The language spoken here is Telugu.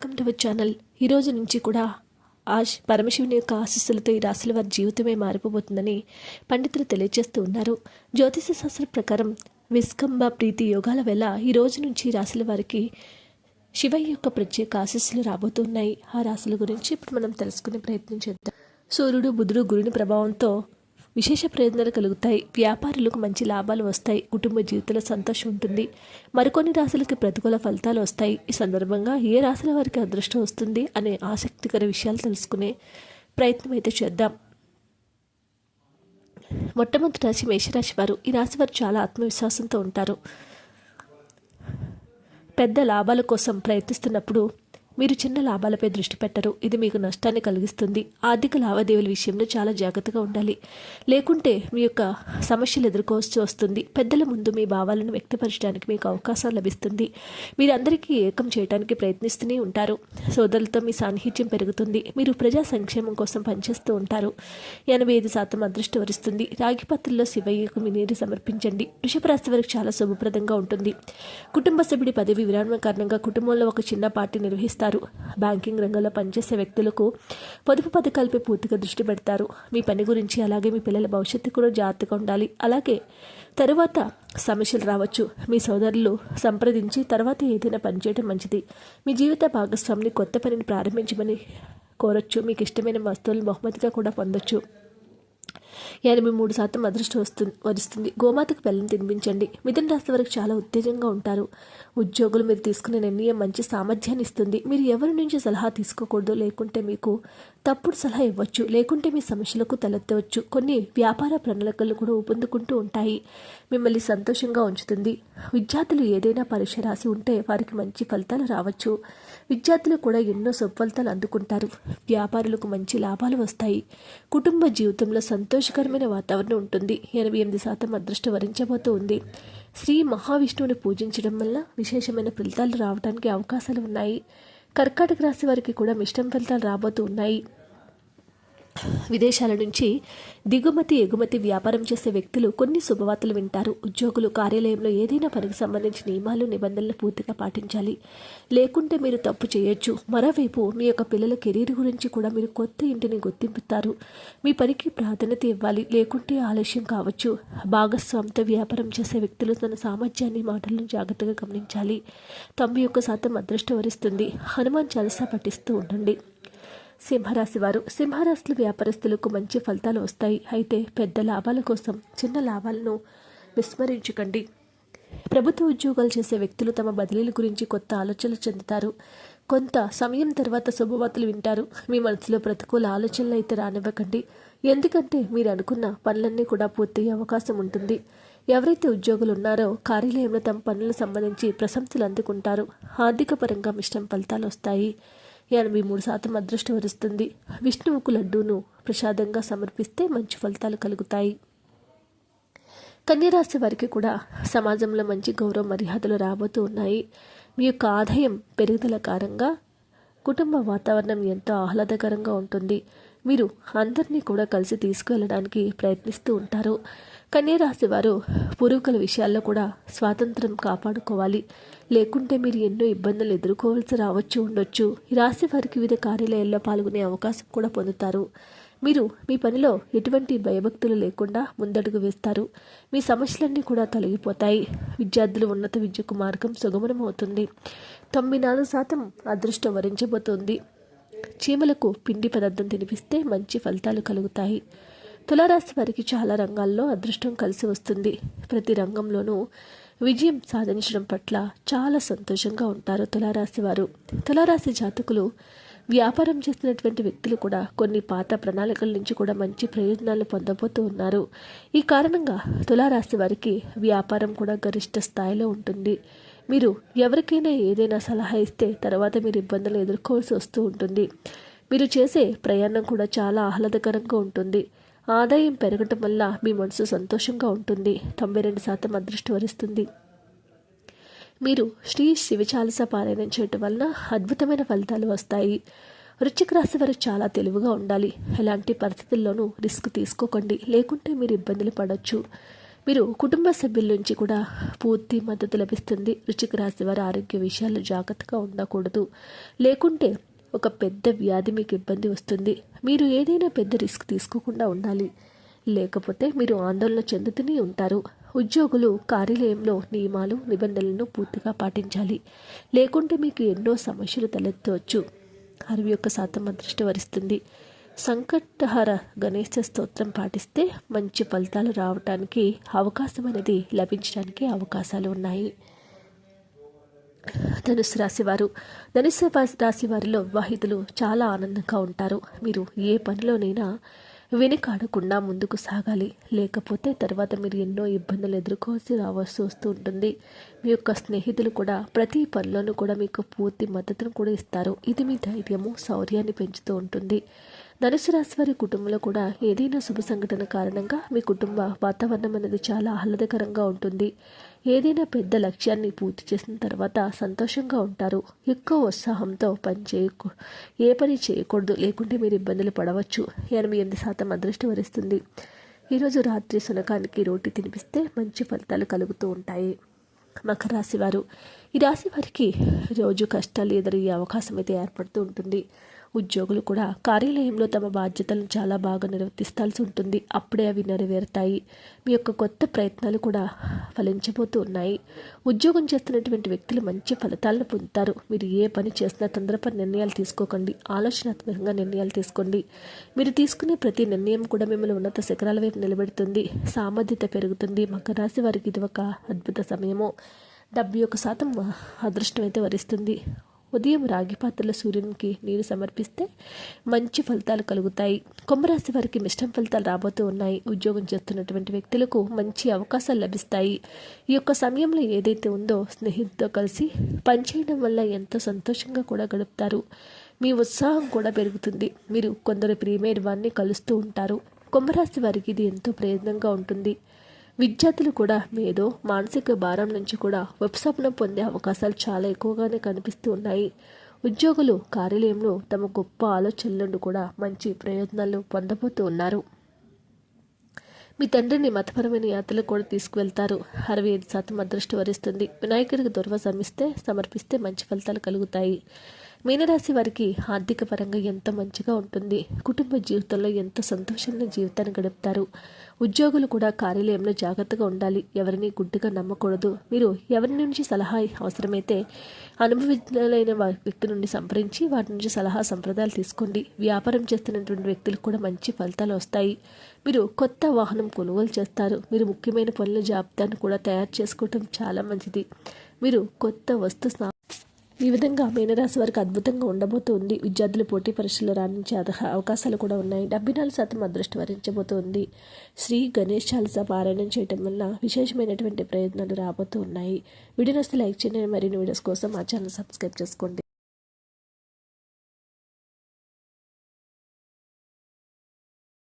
Welcome to our channel. ఈ రోజు నుంచి కూడా ఆశ్ పరమశివుని యొక్క ఆశీస్సులతో ఈ రాశుల వారి జీవితమే మారిపోబోతుందని పండితులు తెలియజేస్తూ ఉన్నారు. జ్యోతిష శాస్త్రం ప్రకారం విస్కంబ ప్రీతి యోగాల వల్ల ఈ రోజు నుంచి రాశుల వారికి శివయ్య యొక్క ప్రత్యేక ఆశీస్సులు రాబోతున్నాయి. ఆ రాశుల గురించి ఇప్పుడు మనం తెలుసుకునే ప్రయత్నం చేద్దాం. సూర్యుడు బుధుడు గురుని ప్రభావంతో విశేష ప్రయోజనాలు కలుగుతాయి. వ్యాపారులకు మంచి లాభాలు వస్తాయి. కుటుంబ జీవితంలో సంతోషం ఉంటుంది. మరికొన్ని రాశులకి ప్రతికూల ఫలితాలు వస్తాయి. ఈ సందర్భంగా ఏ రాశుల వారికి అదృష్టం వస్తుంది అనే ఆసక్తికర విషయాలు తెలుసుకునే ప్రయత్నం అయితే చేద్దాం. మొట్టమొదటి రాశి మేషరాశి వారు. ఈ రాశి వారు చాలా ఆత్మవిశ్వాసంతో ఉంటారు. పెద్ద లాభాల కోసం ప్రయత్నిస్తున్నప్పుడు మీరు చిన్న లాభాలపై దృష్టి పెట్టరు. ఇది మీకు నష్టాన్ని కలిగిస్తుంది. ఆర్థిక లావాదేవీల విషయంలో చాలా జాగ్రత్తగా ఉండాలి. లేకుంటే మీ యొక్క సమస్యలు ఎదుర్కోవచ్చు వస్తుంది. పెద్దల ముందు మీ భావాలను వ్యక్తపరచడానికి మీకు అవకాశం లభిస్తుంది. మీరందరికీ ఏకం చేయడానికి ప్రయత్నిస్తూనే ఉంటారు. సోదరులతో మీ సాన్నిహిత్యం పెరుగుతుంది. మీరు ప్రజా సంక్షేమం కోసం పనిచేస్తూ ఉంటారు. ఎనభై ఐదు శాతం అదృష్టం వరిస్తుంది. రాగి పాత్రలో శివయ్యకు మీ నీరు సమర్పించండి. వృషభరాశి వరకు వారికి చాలా శుభప్రదంగా ఉంటుంది. కుటుంబ సభ్యుడి పదవి విరామ కారణంగా కుటుంబంలో ఒక చిన్న పార్టీ చేస్తారు. బ్యాంకింగ్ రంగంలో పనిచేసే వ్యక్తులకు పొదుపు పథకాలపై పూర్తిగా దృష్టి పెడతారు. మీ పని గురించి అలాగే మీ పిల్లల భవిష్యత్తు కూడా జాగ్రత్తగా ఉండాలి. అలాగే తరువాత సమస్యలు రావచ్చు. మీ సోదరులు సంప్రదించి తర్వాత ఏదైనా పని చేయడం మంచిది. మీ జీవిత భాగస్వామిని కొత్త పనిని ప్రారంభించమని కోరొచ్చు. మీకు ఇష్టమైన వస్తువులను బహుమతిగా కూడా పొందొచ్చు. ఎనభై మూడు శాతం అదృష్టం వస్తుంది వరిస్తుంది. గోమాతకు బెల్లం తినిపించండి. మిథున రాశి వరకు చాలా ఉత్తేజంగా ఉంటారు. ఉద్యోగులు మీరు తీసుకునే నిర్ణయం మంచి సామర్థ్యాన్ని ఇస్తుంది. మీరు ఎవరి నుంచి సలహా తీసుకోకూడదు లేకుంటే మీకు తప్పుడు సలహా ఇవ్వచ్చు. లేకుంటే మీ సమస్యలకు తలెత్తవచ్చు. కొన్ని వ్యాపార ప్రణాళికలు కూడా ఊపందుకుంటూ ఉంటాయి. మిమ్మల్ని సంతోషంగా ఉంచుతుంది. విద్యార్థులు ఏదైనా పరీక్ష రాసి ఉంటే వారికి మంచి ఫలితాలు రావచ్చు. విద్యార్థులు కూడా ఎన్నో సత్ఫలితాలు అందుకుంటారు. వ్యాపారులకు మంచి లాభాలు వస్తాయి. కుటుంబ జీవితంలో సంతోషకరమైన వాతావరణం ఉంటుంది. ఎనభై ఎనిమిది శాతం అదృష్టం వరించబోతూ ఉంది. శ్రీ మహావిష్ణువుని పూజించడం వల్ల విశేషమైన ఫలితాలు రావడానికి అవకాశాలు ఉన్నాయి. కర్కాటక రాశి వారికి కూడా మిష్టం ఫలితాలు రాబోతూ ఉన్నాయి. విదేశాల నుంచి దిగుమతి ఎగుమతి వ్యాపారం చేసే వ్యక్తులు కొన్ని శుభవార్తలు వింటారు. ఉద్యోగులు కార్యాలయంలో ఏదైనా పనికి సంబంధించిన నియమాలు నిబంధనలు పూర్తిగా పాటించాలి. లేకుంటే మీరు తప్పు చేయొచ్చు. మరోవైపు మీ యొక్క పిల్లల కెరీర్ గురించి కూడా మీరు కొత్త ఇంటిని గుర్తింపుతారు. మీ పనికి ప్రాధాన్యత ఇవ్వాలి. లేకుంటే ఆలస్యం కావచ్చు. భాగస్వామితో వ్యాపారం చేసే వ్యక్తులు తన సామర్థ్యాన్ని మాటలను జాగ్రత్తగా గమనించాలి. తొంభై ఒక్క శాతం అదృష్టం వరిస్తుంది. హనుమాన్ చాలీసా పఠిస్తూ ఉండండి. సింహరాశి వారు సింహరాశుల వ్యాపారస్తులకు మంచి ఫలితాలు వస్తాయి. అయితే పెద్ద లాభాల కోసం చిన్న లాభాలను విస్మరించకండి. ప్రభుత్వ ఉద్యోగాలు చేసే వ్యక్తులు తమ బదిలీల గురించి కొత్త ఆలోచనలు చెందుతారు. కొంత సమయం తర్వాత శుభవార్తలు వింటారు. మీ మనసులో ప్రతికూల ఆలోచనలు అయితే రానివ్వకండి. ఎందుకంటే మీరు అనుకున్న పనులన్నీ కూడా పూర్తయ్యే అవకాశం ఉంటుంది. ఎవరైతే ఉద్యోగులు ఉన్నారో కార్యాలయంలో తమ పనులకు సంబంధించి ప్రశంసలు అందుకుంటారు. ఆర్థిక పరంగా మిష్టం ఫలితాలు వస్తాయి. ఎనభై మూడు శాతం అదృష్టం వరిస్తుంది. విష్ణువుకు లడ్డూను ప్రసాదంగా సమర్పిస్తే మంచి ఫలితాలు కలుగుతాయి. కన్యరాశి వారికి కూడా సమాజంలో మంచి గౌరవ మర్యాదలు రాబోతూ ఉన్నాయి. మీ యొక్క ఆదాయం పెరుగుదల కారంగా కుటుంబ వాతావరణం ఎంతో ఆహ్లాదకరంగా ఉంటుంది. మీరు అందరినీ కూడా కలిసి తీసుకువెళ్ళడానికి ప్రయత్నిస్తూ ఉంటారు. కన్యరాశి వారు పూర్వీకుల విషయాల్లో కూడా స్వాతంత్రం కాపాడుకోవాలి. లేకుంటే మీరు ఎన్నో ఇబ్బందులు ఎదుర్కోవాల్సి రావచ్చు ఉండొచ్చు. ఈ రాశి వారికి వివిధ కార్యాలయాల్లో పాల్గొనే అవకాశం కూడా పొందుతారు. మీరు మీ పనిలో ఎటువంటి భయభక్తులు లేకుండా ముందడుగు వేస్తారు. మీ సమస్యలన్నీ కూడా తొలగిపోతాయి. విద్యార్థులు ఉన్నత విద్యకు మార్గం సుగమనం అవుతుంది. తొంభై నాలుగు శాతం అదృష్టం వరించబోతోంది. చీమలకు పిండి పదార్థం తినిపిస్తే మంచి ఫలితాలు కలుగుతాయి. తులారాశి వారికి చాలా రంగాల్లో అదృష్టం కలిసి వస్తుంది. ప్రతి రంగంలోనూ విజయం సాధించడం పట్ల చాలా సంతోషంగా ఉంటారు తులారాశి వారు. తులారాశి జాతకులు వ్యాపారం చేస్తున్నటువంటి వ్యక్తులు కూడా కొన్ని పాత ప్రణాళికల నుంచి కూడా మంచి ప్రయోజనాలు పొందబోతూ ఉన్నారు. ఈ కారణంగా తులారాశి వారికి వ్యాపారం కూడా గరిష్ట స్థాయిలో ఉంటుంది. మీరు ఎవరికైనా ఏదైనా సలహా ఇస్తే తర్వాత మీరు ఇబ్బందులు ఎదుర్కోవాల్సి వస్తూ ఉంటుంది. మీరు చేసే ప్రయాణం కూడా చాలా ఆహ్లాదకరంగా ఉంటుంది. ఆదాయం పెరగటం వల్ల మీ మనసు సంతోషంగా ఉంటుంది. తొంభై రెండు శాతం అదృష్టం వరిస్తుంది. మీరు శ్రీ శివచాలస పారాయణం చేయటం వలన అద్భుతమైన ఫలితాలు వస్తాయి. వృశ్చిక రాశి వారు చాలా తెలివిగా ఉండాలి. ఎలాంటి పరిస్థితుల్లోనూ రిస్క్ తీసుకోకండి. లేకుంటే మీరు ఇబ్బందులు పడవచ్చు మీరు కుటుంబ సభ్యుల నుంచి కూడా పూర్తి మద్దతు లభిస్తుంది. రుచిక రాశి వారి ఆరోగ్య విషయాల్లో జాగ్రత్తగా ఉండకూడదు. లేకుంటే ఒక పెద్ద వ్యాధి మీకు ఇబ్బంది వస్తుంది. మీరు ఏదైనా పెద్ద రిస్క్ తీసుకోకుండా ఉండాలి. లేకపోతే మీరు ఆందోళన చెందుతూనే ఉంటారు. ఉద్యోగులు కార్యాలయంలో నియమాలు నిబంధనలను పూర్తిగా పాటించాలి. లేకుంటే మీకు ఎన్నో సమస్యలు తలెత్తవచ్చు. అరవై ఒక్క శాతం అదృష్టి వరిస్తుంది. సంకటహార గణేశ స్తోత్రం పాటిస్తే మంచి ఫలితాలు రావటానికి అవకాశం అనేది లభించడానికి అవకాశాలు ఉన్నాయి. ధనుసు రాశివారు ధనుసు రాశి వారిలో వివాహితులు చాలా ఆనందంగా ఉంటారు. మీరు ఏ పనిలోనైనా వెనుకాడకుండా ముందుకు సాగాలి. లేకపోతే తర్వాత మీరు ఎన్నో ఇబ్బందులు ఎదుర్కోవాల్సి రావాల్సి వస్తూ ఉంటుంది. మీ యొక్క స్నేహితులు కూడా ప్రతి పనిలోనూ కూడా మీకు పూర్తి మద్దతును కూడా ఇస్తారు. ఇది మీ ధైర్యము శౌర్యాన్ని పెంచుతూ ఉంటుంది. ధనుసు రాశి వారి కుటుంబంలో కూడా ఏదైనా శుభ సంఘటన కారణంగా మీ కుటుంబ వాతావరణం అనేది చాలా ఆహ్లాదకరంగా ఉంటుంది. ఏదైనా పెద్ద లక్ష్యాన్ని పూర్తి చేసిన తర్వాత సంతోషంగా ఉంటారు. ఎక్కువ ఉత్సాహంతో పని చేయకూ ఏ పని చేయకూడదు. లేకుంటే మీరు ఇబ్బందులు పడవచ్చు. ఎనభై ఎనిమిది శాతం అదృష్టం వరిస్తుంది. ఈరోజు రాత్రి శునకానికి రోటి తినిపిస్తే మంచి ఫలితాలు కలుగుతూ ఉంటాయి. మకర రాశి వారు. ఈ రాశి వారికి రోజు కష్టాలు ఎదురయ్యే అవకాశం అయితే ఏర్పడుతూ ఉంటుంది. ఉద్యోగులు కూడా కార్యాలయంలో తమ బాధ్యతలను చాలా బాగా నిర్వర్తిస్తాల్సి ఉంటుంది. అప్పుడే అవి నెరవేరుతాయి. మీ యొక్క కొత్త ప్రయత్నాలు కూడా ఫలించబోతూ ఉన్నాయి. ఉద్యోగం చేస్తున్నటువంటి వ్యక్తులు మంచి ఫలితాలను పొందుతారు. మీరు ఏ పని చేసినా తొందరపడి నిర్ణయాలు తీసుకోకండి. ఆలోచనాత్మకంగా నిర్ణయాలు తీసుకోండి. మీరు తీసుకునే ప్రతి నిర్ణయం కూడా మిమ్మల్ని ఉన్నత శిఖరాల వైపు నిలబెడుతుంది. సామర్థ్యత పెరుగుతుంది. మకర రాశి వారికి ఇది ఒక అద్భుత సమయము. డెబ్బై ఒక శాతం అదృష్టం అయితే వరిస్తుంది. ఉదయం రాగి పాత్రలో సూర్యునికి నీరు సమర్పిస్తే మంచి ఫలితాలు కలుగుతాయి. కుంభరాశి వారికి మిష్టం ఫలితాలు రాబోతూ ఉన్నాయి. ఉద్యోగం చేస్తున్నటువంటి వ్యక్తులకు మంచి అవకాశాలు లభిస్తాయి. ఈ యొక్క సమయంలో ఏదైతే ఉందో స్నేహితులతో కలిసి పనిచేయడం వల్ల ఎంతో సంతోషంగా కూడా గడుపుతారు. మీ ఉత్సాహం కూడా పెరుగుతుంది. మీరు కొందరు ప్రియమైన వారిని కలుస్తూ ఉంటారు. కుంభరాశి వారికి ఇది ఎంతో ప్రయోజనంగా ఉంటుంది. విద్యార్థులు కూడా మేధో మానసిక భారం నుంచి కూడా ఉపశమనం పొందే అవకాశాలు చాలా ఎక్కువగానే కనిపిస్తూ ఉన్నాయి. ఉద్యోగులు కార్యాలయంలో తమ గొప్ప ఆలోచనలను కూడా మంచి ప్రయోజనాలు పొందబోతూ ఉన్నారు. మీ తండ్రిని మతపరమైన యాత్రలకు కూడా తీసుకువెళ్తారు. అరవై ఐదు శాతం అదృష్టం వరిస్తుంది. వినాయకుడికి దుర్వ సమిస్తే సమర్పిస్తే మంచి ఫలితాలు కలుగుతాయి. మీనరాశి వారికి ఆర్థిక పరంగా ఎంత మంచిగా ఉంటుంది? కుటుంబ జీవితంలో ఎంత సంతోషంగా జీవితాన్ని గడుపుతారు? ఉద్యోగులు కూడా కార్యాలయంలో జాగ్రత్తగా ఉండాలి. ఎవరిని గుడ్డుగా నమ్మకూడదు. మీరు ఎవరి నుంచి సలహా అవసరమైతే అనుభవించిన వ్యక్తి నుండి సంప్రదించి వాటి నుంచి సలహా సంప్రదాయాలు తీసుకోండి. వ్యాపారం చేస్తున్నటువంటి వ్యక్తులకు కూడా మంచి ఫలితాలు వస్తాయి. మీరు కొత్త వాహనం కొనుగోలు చేస్తారు. మీరు ముఖ్యమైన పనుల జాబితాను కూడా తయారు చేసుకోవటం చాలా మంచిది. మీరు కొత్త వస్తు ఈ విధంగా మీనరాశి వారికి అద్భుతంగా ఉండబోతుంది. విద్యార్థులు పోటీ పరీక్షల్లో రాణించే అవకాశాలు కూడా ఉన్నాయి. డెబ్బై నాలుగు శాతం అదృష్టం వరించబోతోంది. శ్రీ గణేష్ చాలీసా పారాయణం చేయడం వల్ల విశేషమైనటువంటి ప్రయోజనాలు రాబోతూ ఉన్నాయి. వీడియో లైక్ చేయండి. మరిన్ని వీడియోస్ కోసం మా ఛానల్ సబ్స్క్రైబ్ చేసుకోండి.